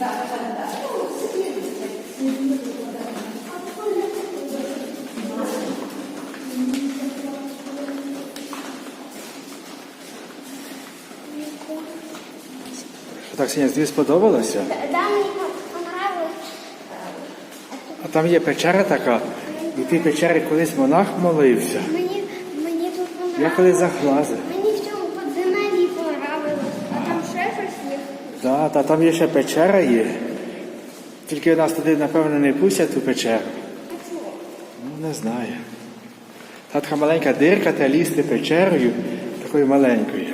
Так, Сіня, тобі сподобалося? Да, мені понравилось. А там є печера така. І в тій печері колись монах молився. Мені, мені тут понравилось. Я колись захлазив. Да, та там є ще печера є. Тільки нас туди, напевно, не пустять ту печеру. Ну, не знаю. Та така маленька дирка, та лізти печерою, такою маленькою.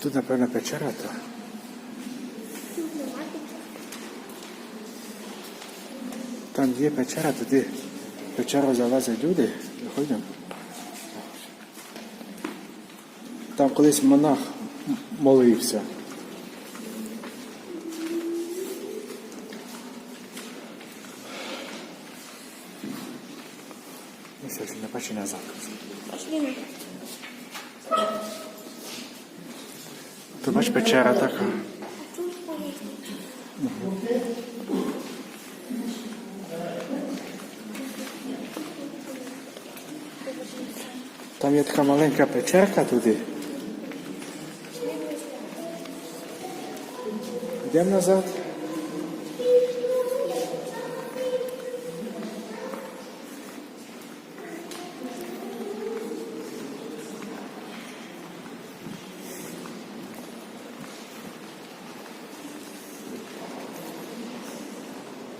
Отут, напевно, печера то. Тут. Там є печера, туди в печеру залазять люди. Заходимо. Там колись монах молився. Місяць не бачи назад. Пошли Тут бач печера така. Там є така маленька печерка туди. Йдемо назад.